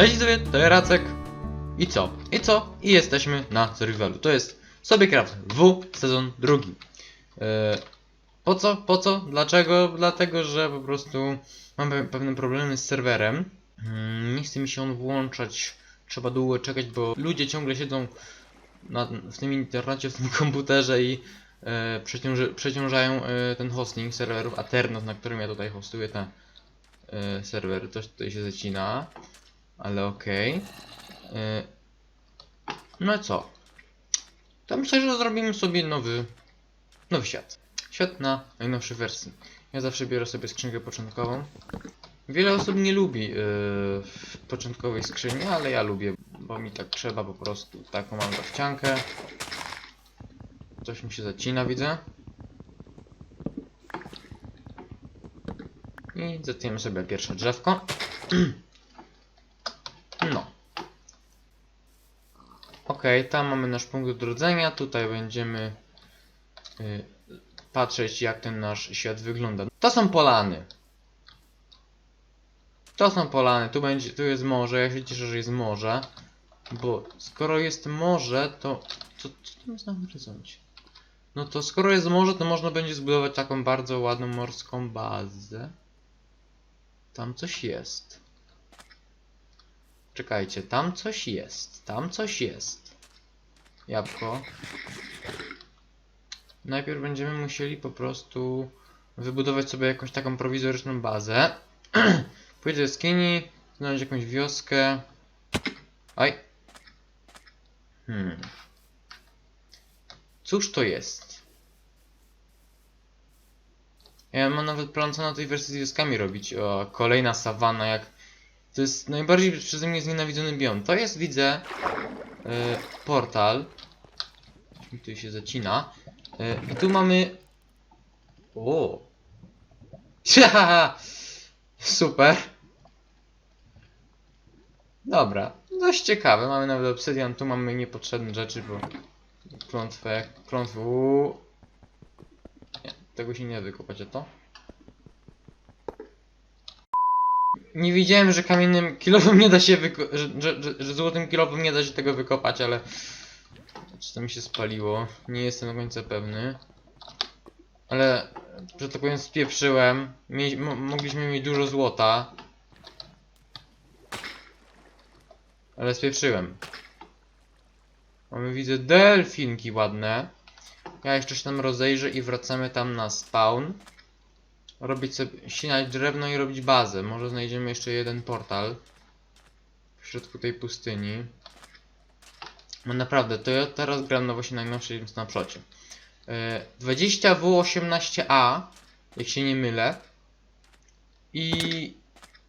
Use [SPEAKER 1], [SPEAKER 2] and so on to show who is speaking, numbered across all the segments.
[SPEAKER 1] Cześć widzowie, to ja Racek. I co? I co? I jesteśmy na survivalu. To jest Sobiecraft W, sezon drugi. E, po co? Po co? Dlaczego? Dlatego, że po prostu mam pe- pewne problemy z serwerem. Mm, Nie chce mi się on włączać. Trzeba długo czekać, bo ludzie ciągle siedzą na, w tym internecie, w tym komputerze i e, przeciąży, przeciążają e, ten hosting serwerów Aternos, na którym ja tutaj hostuję te e, serwery. Coś tutaj się zacina, ale okej. E, No co? To myślę, że zrobimy sobie nowy, nowy świat. Świat na najnowszej wersji. Ja zawsze biorę sobie skrzynkę początkową. Wiele osób nie lubi yy, początkowej skrzyni, ale ja lubię, bo mi tak trzeba po prostu. Taką mam zawciankę. Coś mi się zacina, widzę. I zetniemy sobie pierwsze drzewko. No. Okej, tam mamy nasz punkt odrodzenia. Tutaj będziemy y, patrzeć, jak ten nasz świat wygląda. To są polany. To są polany. Tu będzie, tu jest morze. Ja się cieszę, że jest morze. Bo skoro jest morze, to... Co, co tam jest na horyzoncie? No to skoro jest morze, to można będzie zbudować taką bardzo ładną morską bazę. Tam coś jest. Czekajcie, tam coś jest. Tam coś jest. Jabłko. Najpierw będziemy musieli po prostu wybudować sobie jakąś taką prowizoryczną bazę. Pójdę do jaskini, znaleźć jakąś wioskę. Aj. Hmm. Cóż to jest? Ja mam nawet plan co na tej wersji z wioskami robić. O, kolejna sawanna, jak... To jest najbardziej przeze mnie znienawidzony biom. To jest, widzę, e, portal. Mi tu się zacina. E, I tu mamy... O! Super. Dobra, dość ciekawe. Mamy nawet obsydian, tu mamy niepotrzebne rzeczy, bo klątwę, klątwę, uuu. Nie, tego się nie da wykopać, a to? Nie wiedziałem, że kamiennym kilowym nie da się wyko że, że, że, że złotym kilowym nie da się tego wykopać, ale czy to mi się spaliło? Nie jestem do końca pewny. Ale, że tak powiem, spieprzyłem. Mogliśmy mieć dużo złota. Ale spieprzyłem. Mamy, widzę, delfinki ładne. Ja jeszcze się tam rozejrzę i wracamy tam na spawn. Robić sobie, ścinać drewno i robić bazę. Może znajdziemy jeszcze jeden portal. W środku tej pustyni. No naprawdę, to ja teraz gram na właśnie najnowszym snapshocie. E, 20W18A, jak się nie mylę. I,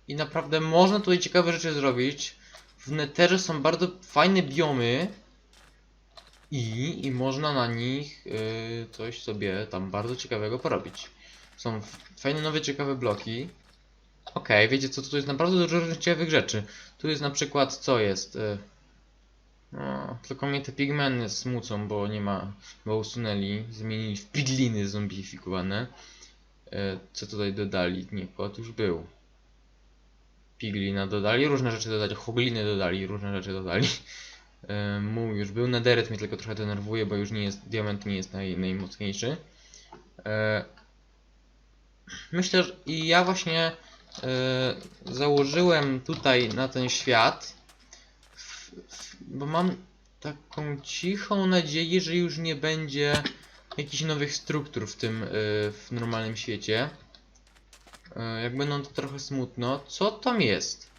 [SPEAKER 1] I naprawdę można tutaj ciekawe rzeczy zrobić. W Netherze są bardzo fajne biomy. I, i można na nich y, coś sobie tam bardzo ciekawego porobić. Są fajne, nowe, ciekawe bloki. Okej, wiecie co, tu jest naprawdę dużo ciekawych rzeczy. Tu jest na przykład, co jest? Y, no, tylko mnie te pigmeny smucą, bo nie ma, bo usunęli, zmienili w pigliny zombifikowane. E, co tutaj dodali? Nie, kot już był. Piglina dodali, różne rzeczy dodali, hogliny dodali, różne rzeczy dodali. E, Muł już był, nederyt mnie tylko trochę denerwuje, bo już nie jest, diament nie jest naj, najmocniejszy. E, myślę, że i ja właśnie e, założyłem tutaj na ten świat, w, w, bo mam taką cichą nadzieję, że już nie będzie jakichś nowych struktur w tym, y, w normalnym świecie. Y, Jak będą to trochę smutno. Co tam jest?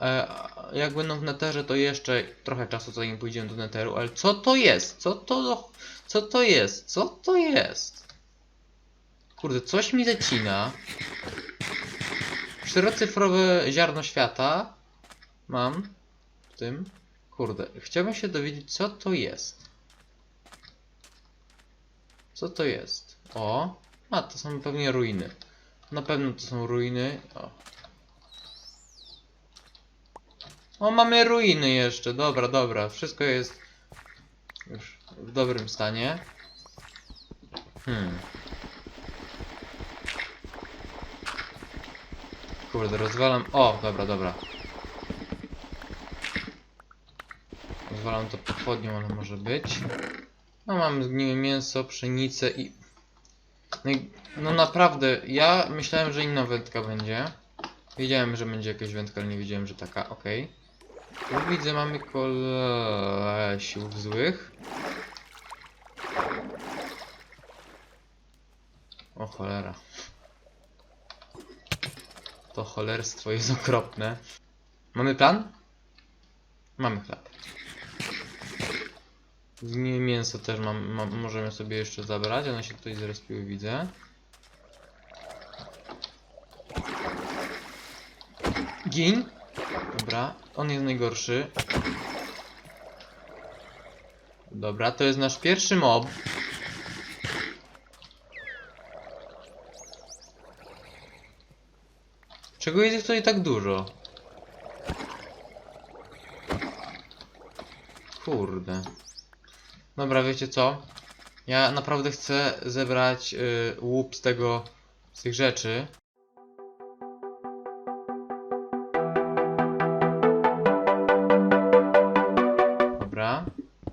[SPEAKER 1] E, Jak będą w neterze, to jeszcze trochę czasu zanim pójdziemy do neteru, ale co to jest? Co to, co to jest? Co to jest? Kurde, coś mi zacina. Czterocyfrowe ziarno świata mam w tym. Kurde, chciałbym się dowiedzieć, co to jest. Co to jest? O, a to są pewnie ruiny. Na pewno to są ruiny. O. O, mamy ruiny jeszcze. Dobra, dobra. Wszystko jest już w dobrym stanie. Hmm. Kurde, rozwalam. O, dobra, dobra. Rozwalam to pochodnią, ale może być. No mam mięso, pszenicę i... No, i... no naprawdę, ja myślałem, że inna wędka będzie. Wiedziałem, że będzie jakaś wędka, ale nie wiedziałem, że taka, okej. Tu widzę, mamy kolesiów złych. O cholera. To cholerstwo jest okropne. Mamy plan? Mamy. Zgniłe mięso też mam, możemy sobie jeszcze zabrać, one się tutaj zrespiły, widzę. Gin. Dobra, on jest najgorszy. Dobra, to jest nasz pierwszy mob. Czego jest tutaj tak dużo? Kurde. Dobra, wiecie co? Ja naprawdę chcę zebrać y, łup z tego, z tych rzeczy. Dobra.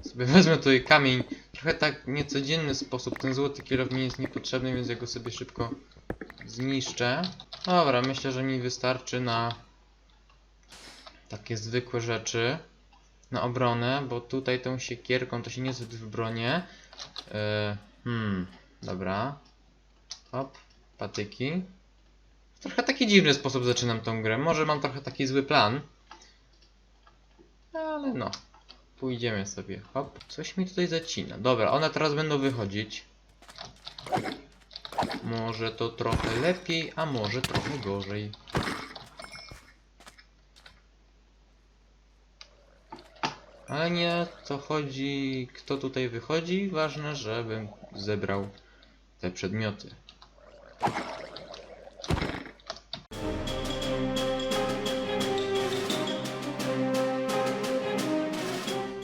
[SPEAKER 1] Sobie wezmę tutaj kamień. Trochę tak niecodzienny sposób. Ten złoty kierow mi jest niepotrzebny, więc ja go sobie szybko zniszczę. Dobra, myślę, że mi wystarczy na takie zwykłe rzeczy. Na obronę, bo tutaj tą siekierką to się niezbyt w bronię. Yy, hmm, dobra. Hop, patyki. W trochę taki dziwny sposób zaczynam tą grę. Może mam trochę taki zły plan. Ale no. Pójdziemy sobie. Hop. Coś mi tutaj zacina. Dobra, one teraz będą wychodzić. Może to trochę lepiej, a może trochę gorzej. Ale nie to chodzi, kto tutaj wychodzi. Ważne, żebym zebrał te przedmioty.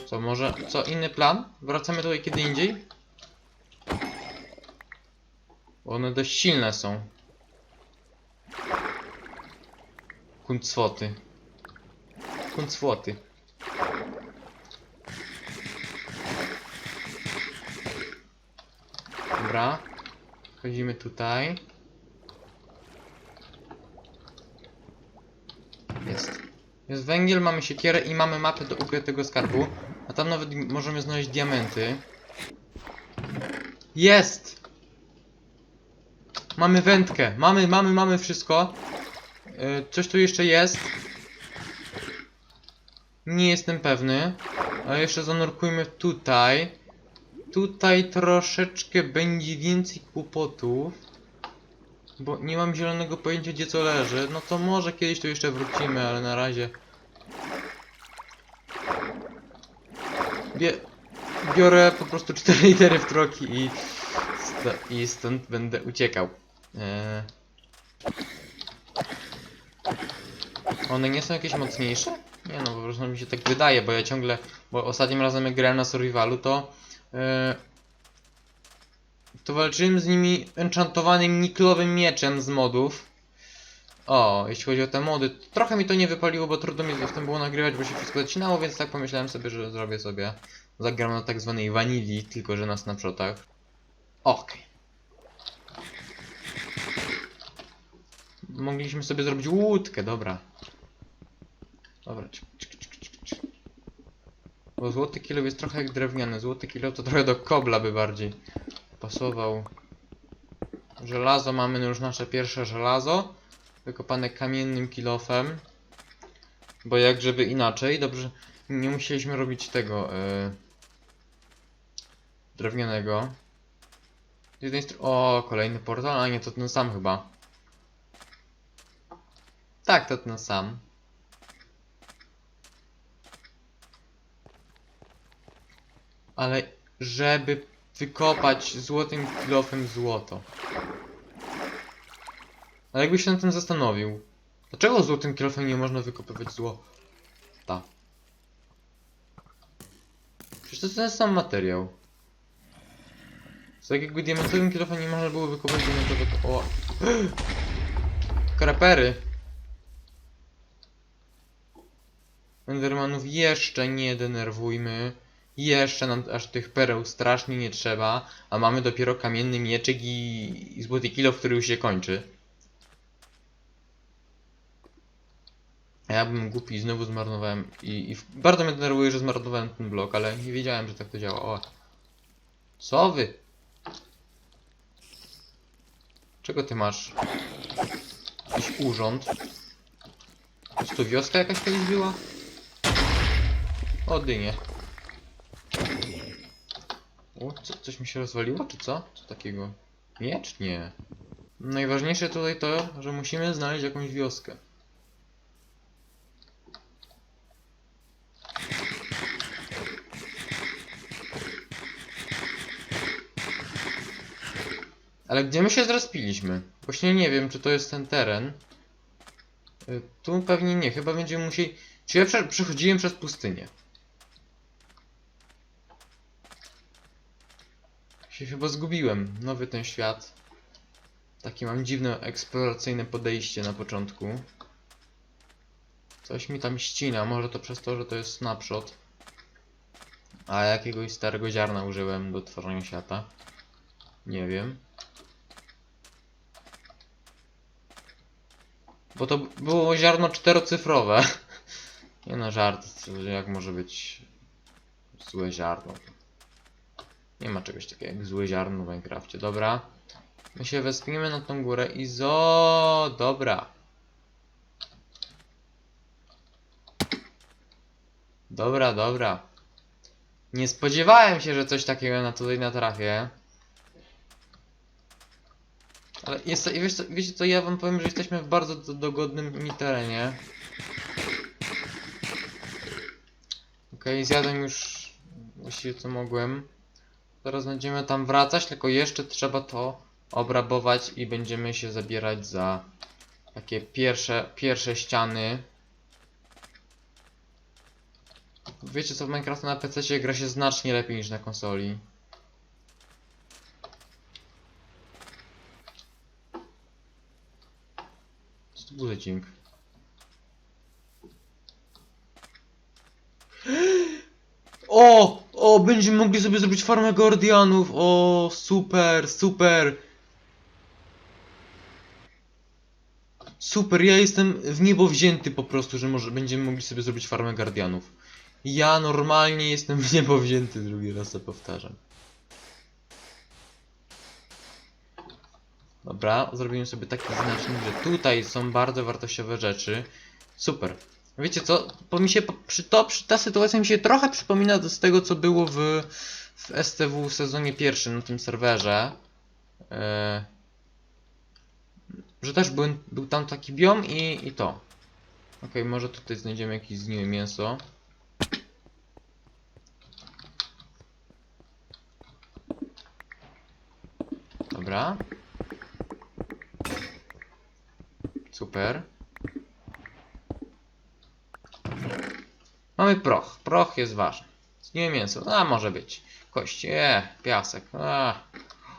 [SPEAKER 1] Co może, co inny plan? Wracamy tutaj kiedy indziej? Bo one dość silne są. Kuncwoty. Kuncwoty. Dobra. Wchodzimy tutaj. Jest. Jest węgiel, mamy siekierę i mamy mapę do ukrytego skarbu. A tam nawet możemy znaleźć diamenty. Jest! Mamy wędkę. Mamy, mamy, mamy wszystko. Yy, coś tu jeszcze jest. Nie jestem pewny. Ale jeszcze zanurkujmy tutaj. Tutaj troszeczkę będzie więcej kłopotów. Bo nie mam zielonego pojęcia gdzie co leży. No to może kiedyś tu jeszcze wrócimy, ale na razie... Bie biorę po prostu cztery litery w troki i, sto i stąd będę uciekał. Eee... One nie są jakieś mocniejsze? Nie no, po prostu mi się tak wydaje, bo ja ciągle... Bo ostatnim razem jak grałem na survivalu, to... Eee... To walczyłem z nimi enchantowanym niklowym mieczem z modów. O, jeśli chodzi o te mody, trochę mi to nie wypaliło, bo trudno mi w tym było nagrywać, bo się wszystko zacinało, więc tak pomyślałem sobie, że zrobię sobie. Zagram na tak zwanej wanilii, tylko że na snapshotach. Okej. Mogliśmy sobie zrobić łódkę, dobra. Dobra. Bo złoty kilo jest trochę jak drewniany. Złoty kilo to trochę do kobla by bardziej pasował. Żelazo mamy już nasze pierwsze żelazo. Wykopane kamiennym kilofem. Bo jak żeby inaczej, dobrze, nie musieliśmy robić tego yy, drewnianego. Z jednej strony, o, kolejny portal, a nie, to ten sam chyba. Tak, to ten sam. Ale żeby wykopać złotym kilofem złoto. Ale jakbyś się nad tym zastanowił. Dlaczego złotym kilofem nie można wykopywać złota? Przecież to jest ten sam materiał. Co tak jakby diamentowym kilofem nie można było wykopać diamentowego... O! Krapery! Endermanów jeszcze nie denerwujmy. Jeszcze nam aż tych pereł strasznie nie trzeba, a mamy dopiero kamienny mieczyk i, i złoty kilo, który już się kończy. Ja bym głupi znowu zmarnowałem i, i bardzo mnie denerwuje, że zmarnowałem ten blok, ale nie wiedziałem, że tak to działa. O. Co wy? Czego ty masz? Jakiś urząd? Czy to wioska jakaś kiedyś była? O, dynie. O, co, coś mi się rozwaliło, czy co? Co takiego? Miecz? Nie. Najważniejsze tutaj to, że musimy znaleźć jakąś wioskę. Ale gdzie my się zrespiliśmy? Właśnie nie wiem, czy to jest ten teren. Y, Tu pewnie nie, chyba będziemy musieli... Czy ja prze przechodziłem przez pustynię? Się chyba zgubiłem. Nowy ten świat. Takie mam dziwne eksploracyjne podejście na początku. Coś mi tam ścina, może to przez to, że to jest snapshot. A jakiegoś starego ziarna użyłem do tworzenia świata. Nie wiem. Bo to było ziarno czterocyfrowe. Nie no, żart. Jak może być złe ziarno? Nie ma czegoś takiego jak złe ziarno w Minecrafcie. Dobra. My się wespniemy na tą górę i zo... Dobra. Dobra, dobra. Nie spodziewałem się, że coś takiego na tutaj natrafię. Ale jest, wiesz co, wiecie co, ja wam powiem, że jesteśmy w bardzo do- dogodnym mi terenie. Okej, zjadłem już właściwie co mogłem. Teraz będziemy tam wracać, tylko jeszcze trzeba to obrabować i będziemy się zabierać za takie pierwsze, pierwsze ściany. Wiecie co, w Minecraft na PC gra się znacznie lepiej niż na konsoli. Co to był dźwięk? O! O! Będziemy mogli sobie zrobić farmę Gordianów! O! Super! Super! Super! Ja jestem w niebo wzięty po prostu, że może będziemy mogli sobie zrobić farmę Guardianów. Ja normalnie jestem w niebo wzięty, drugi raz to powtarzam. Dobra, zrobimy sobie taki znacznik, że tutaj są bardzo wartościowe rzeczy. Super. Wiecie co, bo mi się przy to, przy, ta sytuacja mi się trochę przypomina z tego, co było w, w STW sezonie pierwszym na tym serwerze. E, że też był, był tam taki biom i, i to. Okej, może tutaj znajdziemy jakieś zgniłe mięso. Dobra. Super. Mamy proch. Proch jest ważny. Zgniłe mięso. A, może być. Kości. E, piasek. A.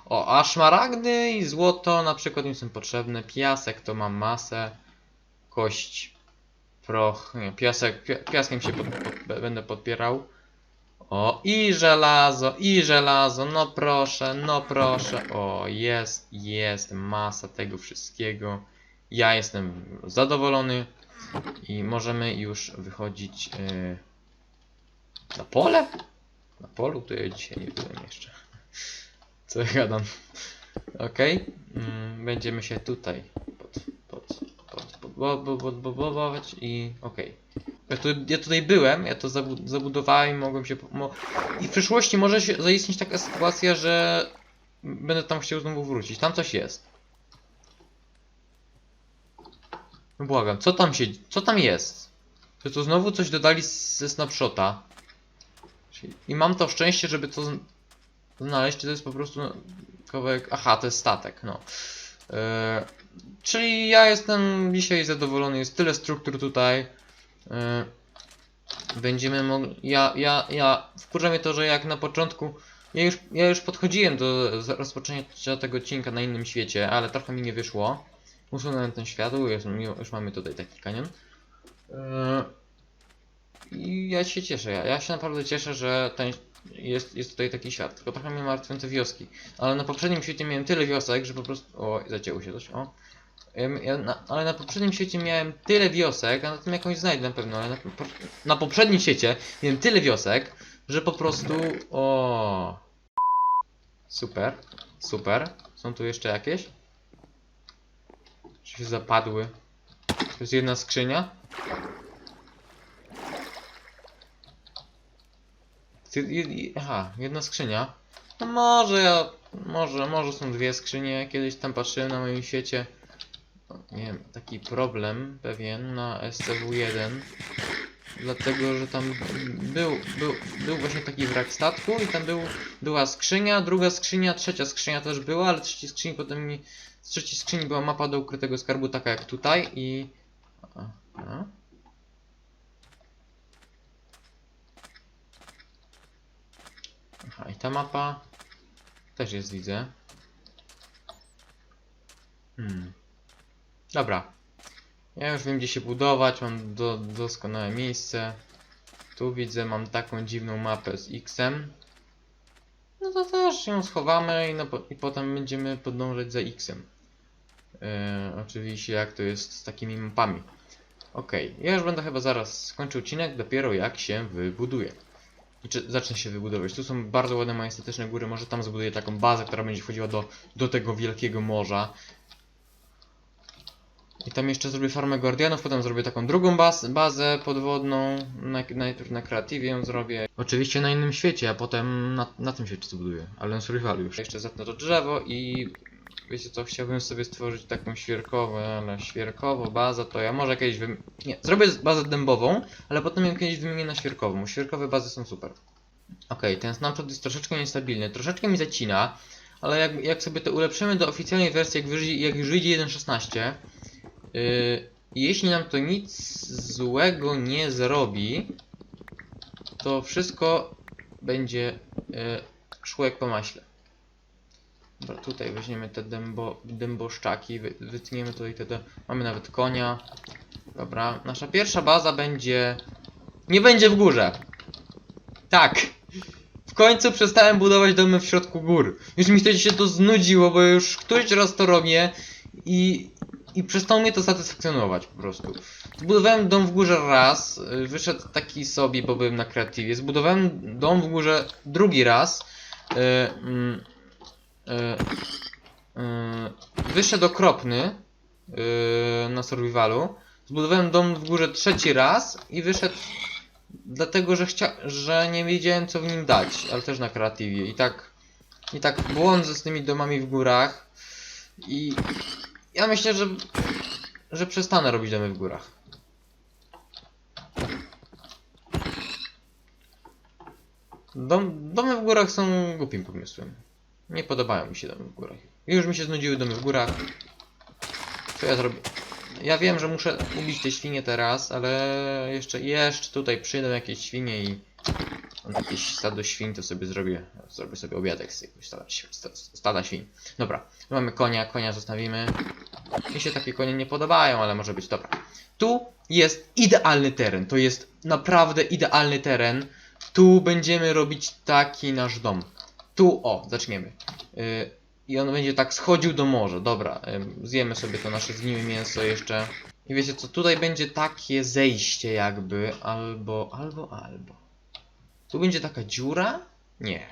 [SPEAKER 1] O, a szmaragdy i złoto na przykład mi są potrzebne. Piasek to mam masę. Kość. Proch. Nie, piasek. Pi piaskiem się pod, pod, będę podpierał. O, i żelazo, i żelazo, no proszę, no proszę. O, jest, jest masa tego wszystkiego. Ja jestem zadowolony i możemy już wychodzić yy, na pole? Na polu to ja dzisiaj nie byłem jeszcze. Co ja gadam? Okej, mm, będziemy się tutaj pod, pod, pod, pod, pod, pod, podbudować i okej. Ja, tu, ja tutaj byłem, ja to zabu- zabudowałem i mogłem się. Mo I w przyszłości może się zaistnieć taka sytuacja, że będę tam chciał znowu wrócić. Tam coś jest. No Błagam, co tam się. Co tam jest? Czy to znowu coś dodali ze snapshota? I mam to szczęście, żeby to znaleźć, czy to jest po prostu kawałek. Aha, to jest statek, no. E, czyli ja jestem dzisiaj zadowolony, jest tyle struktur tutaj. E, będziemy mogli. Ja, ja, ja. Wkurza mnie to, że jak na początku. Ja już, ja już podchodziłem do rozpoczęcia tego odcinka na innym świecie, ale trochę mi nie wyszło. Usunąłem ten światło, już, już mamy tutaj taki kanion. E, I ja się cieszę, ja, ja się naprawdę cieszę, że ten, jest, jest tutaj taki świat. Tylko trochę mnie martwią te wioski. Ale na poprzednim świecie miałem tyle wiosek, że po prostu... O, zacięło się coś, o. Ja, na, ale na poprzednim świecie miałem tyle wiosek, a na tym jakąś znajdę na pewno, ale na, po, na poprzednim świecie miałem tyle wiosek, że po prostu... O. Super, super. Są tu jeszcze jakieś? Czy się zapadły? To jest jedna skrzynia? Aha, jedna skrzynia. No może ja, może, może są dwie skrzynie. Kiedyś tam patrzyłem na moim świecie. o, Nie wiem, taki problem pewien na SCW1. Dlatego, że tam był, był, był właśnie taki wrak statku i tam był, była skrzynia, druga skrzynia, trzecia skrzynia też była, ale trzeciej skrzyni potem mi, trzeciej skrzyni była mapa do ukrytego skarbu taka jak tutaj i... A, a. Aha, i ta mapa też jest, widzę. Hmm. Dobra. Ja już wiem, gdzie się budować, mam do, doskonałe miejsce. Tu widzę, mam taką dziwną mapę z X-em. No to też ją schowamy i, no, i potem będziemy podążać za X-em. Yy, oczywiście, jak to jest z takimi mapami. Okej, ja już będę chyba zaraz skończył odcinek, dopiero jak się wybuduje. Znaczy, zacznę się wybudować. Tu są bardzo ładne, majestatyczne góry. Może tam zbuduję taką bazę, która będzie wchodziła do, do tego wielkiego morza. I tam jeszcze zrobię farmę guardianów, potem zrobię taką drugą baz, bazę podwodną. Na, najpierw na kreatywie ją zrobię. Oczywiście na innym świecie, a potem na, na tym świecie zbuduję. Ale na survivalu już. Jeszcze zetnę to drzewo i... Wiecie co, chciałbym sobie stworzyć taką świerkową, ale świerkowo baza to ja może kiedyś wym... Nie, zrobię bazę dębową, ale potem ją kiedyś wymienię na świerkową. Świerkowe bazy są super. Okej, ten snapshot jest troszeczkę niestabilny, troszeczkę mi zacina, ale jak, jak sobie to ulepszymy do oficjalnej wersji, jak, wyjdzie- jak już wyjdzie 1.16, yy, jeśli nam to nic złego nie zrobi, to wszystko będzie yy, szło jak po maśle. Dobra, tutaj weźmiemy te dębo, dęboszczaki, wy, wytniemy tutaj te, te... Mamy nawet konia. Dobra, nasza pierwsza baza będzie... Nie będzie w górze. Tak. W końcu przestałem budować domy w środku gór. Już mi to się to znudziło, bo już któryś raz to robię i, i przestało mnie to satysfakcjonować po prostu. Zbudowałem dom w górze raz, y, wyszedł taki sobie, bo byłem na kreatywie. Zbudowałem dom w górze drugi raz. y, mm, wyszedł okropny y, na survivalu. Zbudowałem dom w górze trzeci raz i wyszedł dlatego, że chcia... że nie wiedziałem co w nim dać, ale też na kreatywie. I tak i tak błądzę z tymi domami w górach i ja myślę, że że przestanę robić domy w górach. Dom, domy w górach są głupim pomysłem. Nie podobają mi się domy w górach. Już mi się znudziły domy w górach. Co ja zrobię? Ja wiem, że muszę ubić te świnie teraz, ale jeszcze, jeszcze tutaj przyjdą jakieś świnie i jakieś stado świń, to sobie zrobię, zrobię sobie obiadek z jakiegoś stada, stada świń. Dobra, mamy konia, konia zostawimy. Mi się takie konie nie podobają, ale może być dobra. Tu jest idealny teren, to jest naprawdę idealny teren. Tu będziemy robić taki nasz dom. Tu, o, zaczniemy. Y, I on będzie tak schodził do morza. Dobra, ym, zjemy sobie to nasze zgniłe mięso jeszcze. I wiecie co, tutaj będzie takie zejście jakby, albo, albo, albo. Tu będzie taka dziura? Nie.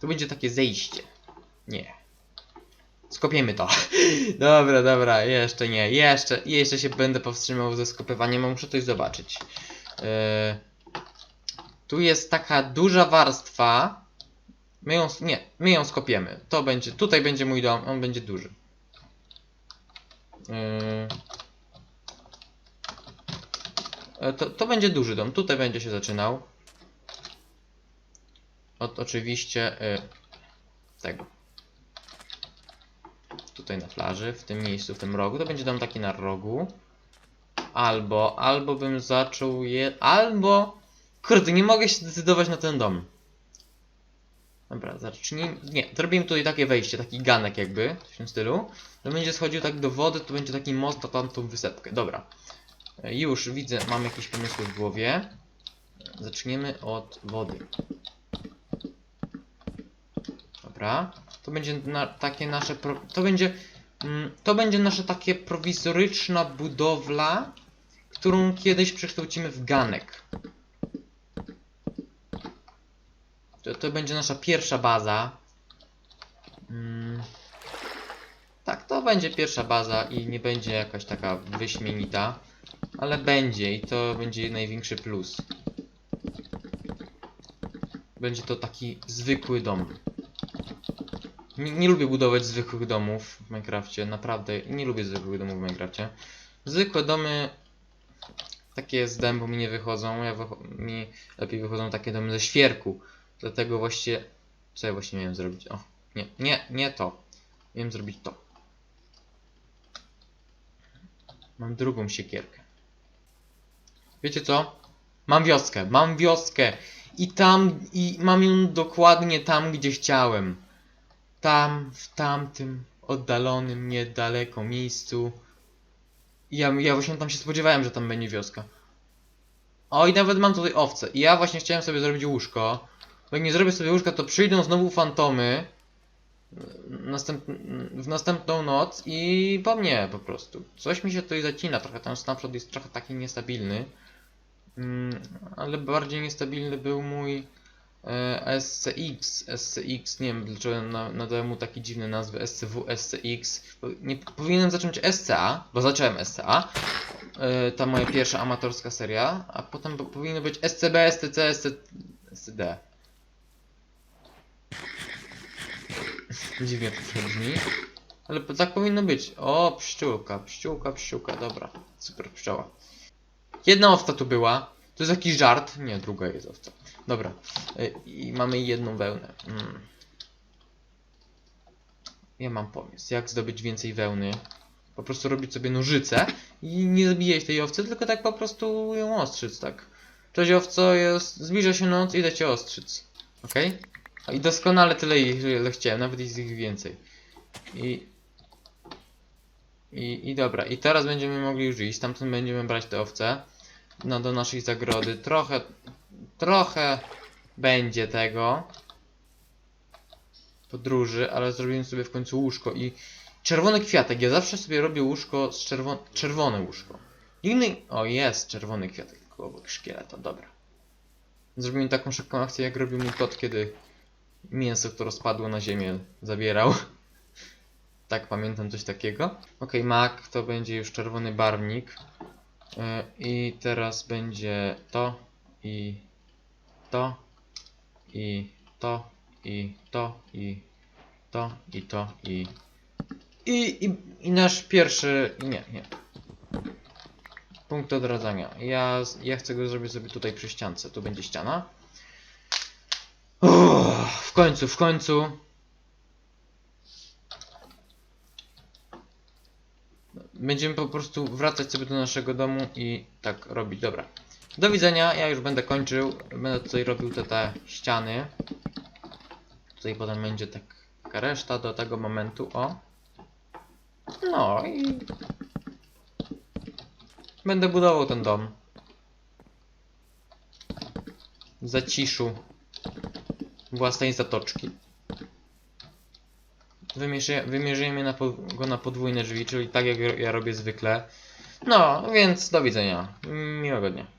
[SPEAKER 1] Tu będzie takie zejście. Nie. Skopiemy to. dobra, dobra, jeszcze nie. Jeszcze, jeszcze się będę powstrzymał ze skopywaniem, muszę coś zobaczyć. Yy, tu jest taka duża warstwa. My ją, nie, my ją skopiemy. To będzie, tutaj będzie mój dom, on będzie duży. Yy, e, to, to będzie duży dom, tutaj będzie się zaczynał. Od oczywiście y, tego. Tutaj na plaży, w tym miejscu, w tym rogu. To będzie dom taki na rogu. Albo, albo bym zaczął je. Albo. Kurde, nie mogę się zdecydować na ten dom. Dobra, zacznijmy. Nie, zrobimy tutaj takie wejście, taki ganek jakby, w tym stylu. Że będzie schodził tak do wody, to będzie taki most na tamtą wysepkę. Dobra. E, Już widzę, mam jakieś pomysły w głowie. Zaczniemy od wody. Dobra. To będzie na, takie nasze. Pro, to będzie. Mm, to będzie nasza takie prowizoryczna budowla, którą kiedyś przekształcimy w ganek. To, to będzie nasza pierwsza baza. Mm. Tak, to będzie pierwsza baza i nie będzie jakaś taka wyśmienita, ale będzie i to będzie największy plus. Będzie to taki zwykły dom. Nie, nie lubię budować zwykłych domów w Minecrafcie, naprawdę nie lubię zwykłych domów w Minecrafcie. Zwykłe domy takie z dębu mi nie wychodzą, ja wycho- mi lepiej wychodzą takie domy ze świerku. Dlatego właściwie... Co ja właśnie miałem zrobić? O, nie, nie, nie to. Miałem zrobić to. Mam drugą siekierkę. Wiecie co? Mam wioskę, mam wioskę. I tam, i mam ją dokładnie tam, gdzie chciałem. Tam, w tamtym oddalonym, niedaleko miejscu. Ja, ja właśnie tam się spodziewałem, że tam będzie wioska. O, i nawet mam tutaj owce. I ja właśnie chciałem sobie zrobić łóżko. Jak nie zrobię sobie łóżka, to przyjdą znowu fantomy. Następ... W następną noc i po mnie po prostu. Coś mi się tutaj zacina trochę. Ten snapshot jest trochę taki niestabilny. Mm, ale bardziej niestabilny był mój e, SCX. SCX, nie wiem dlaczego na, nadałem mu taki dziwny nazwy SCW, SCX. Nie, powinienem zacząć SCA, bo zacząłem SCA. E, ta moja pierwsza amatorska seria, a potem po, powinno być SCB, STC, SC, SCD. Dziwnie to brzmi. Ale tak powinno być. O, pszczółka, pszczółka, pszczółka, dobra. Super pszczoła. Jedna owca tu była. To jest jakiś żart. Nie, druga jest owca. Dobra. Y, I mamy jedną wełnę. Mm. Ja mam pomysł. Jak zdobyć więcej wełny? Po prostu robić sobie nożyce i nie zabijać tej owcy, tylko tak po prostu ją ostrzyc, tak. Cześć owco, jest... zbliża się noc, idę cię ostrzyc. Okej? I doskonale tyle ich, ile chciałem, nawet jest ich więcej. I... I, I dobra, i teraz będziemy mogli już iść, stamtąd będziemy brać te owce. No do naszej zagrody. Trochę, trochę będzie tego. Podróży, ale zrobimy sobie w końcu łóżko i czerwony kwiatek. Ja zawsze sobie robię łóżko z czerwo czerwone łóżko. Inny... O, jest czerwony kwiatek obok szkieleta, dobra. Zrobimy taką szybką akcję, jak robił mój kot, kiedy mięso, które spadło na ziemię, zabierał. Tak, pamiętam coś takiego. Ok, mak to będzie już czerwony barwnik. E, I teraz będzie to i to i to i to i to i to i i, i, i nasz pierwszy nie, nie. Punkt odradzania. Ja, ja chcę go zrobić sobie tutaj przy ściance. Tu będzie ściana. W końcu, w końcu. Będziemy po prostu wracać sobie do naszego domu i tak robić. Dobra. Do widzenia, ja już będę kończył. Będę tutaj robił te, te ściany. Tutaj potem będzie tak, taka reszta do tego momentu. O. No i. Będę budował ten dom. W zaciszu własnej zatoczki. Wymierzy, wymierzymy na go na podwójne drzwi, czyli tak jak ja robię zwykle. No, więc do widzenia. Miłego dnia.